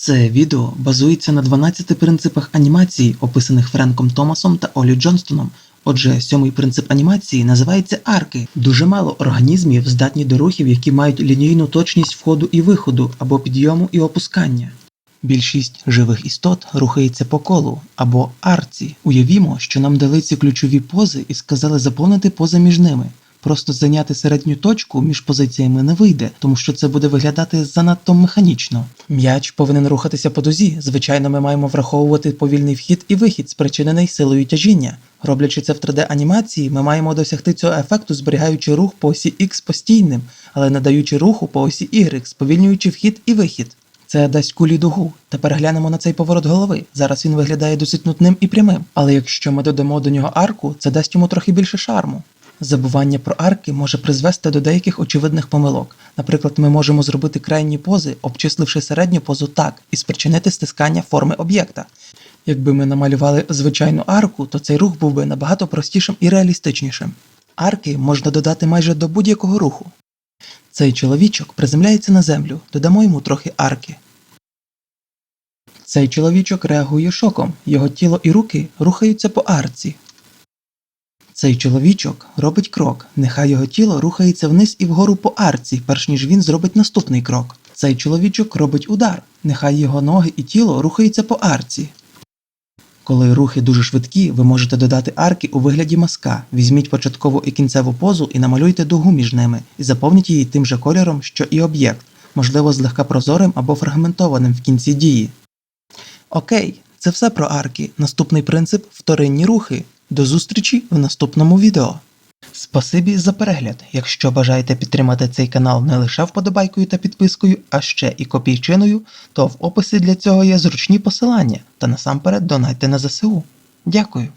Це відео базується на 12 принципах анімації, описаних Френком Томасом та Олі Джонстоном. Отже, сьомий принцип анімації називається арки. Дуже мало організмів здатні до рухів, які мають лінійну точність входу і виходу, або підйому і опускання. Більшість живих істот рухається по колу або арці. Уявімо, що нам дали ці ключові пози і сказали заповнити пози між ними. Просто зайняти середню точку між позиціями не вийде, тому що це буде виглядати занадто механічно. М'яч повинен рухатися по дозі. Звичайно, ми маємо враховувати повільний вхід і вихід, спричинений силою тяжіння. Роблячи це в 3D-анімації, ми маємо досягти цього ефекту, зберігаючи рух по осі X постійним, але надаючи руху по осі Y, сповільнюючи вхід і вихід. Це дасть кулі дугу. Тепер глянемо на цей поворот голови. Зараз він виглядає досить нудним і прямим. Але якщо ми додамо до нього арку, це дасть йому трохи більше шарму. Забування про арки може призвести до деяких очевидних помилок. Наприклад, ми можемо зробити крайні пози, обчисливши середню позу так, і спричинити стискання форми об'єкта. Якби ми намалювали звичайну арку, то цей рух був би набагато простішим і реалістичнішим. Арки можна додати майже до будь-якого руху. Цей чоловічок приземляється на землю, додамо йому трохи арки. Цей чоловічок реагує шоком, його тіло і руки рухаються по арці. Цей чоловічок робить крок, нехай його тіло рухається вниз і вгору по арці, перш ніж він зробить наступний крок. Цей чоловічок робить удар, нехай його ноги і тіло рухаються по арці. Коли рухи дуже швидкі, ви можете додати арки у вигляді маска. Візьміть початкову і кінцеву позу і намалюйте дугу між ними, і заповніть її тим же кольором, що і об'єкт, можливо, злегка прозорим або фрагментованим в кінці дії. Окей, це все про арки. Наступний принцип вторинні рухи. До зустрічі в наступному відео. Спасибі за перегляд. Якщо бажаєте підтримати цей канал не лише вподобайкою та підпискою, а ще і копійчиною, то в описі для цього є зручні посилання та насамперед донайте на ЗСУ. Дякую.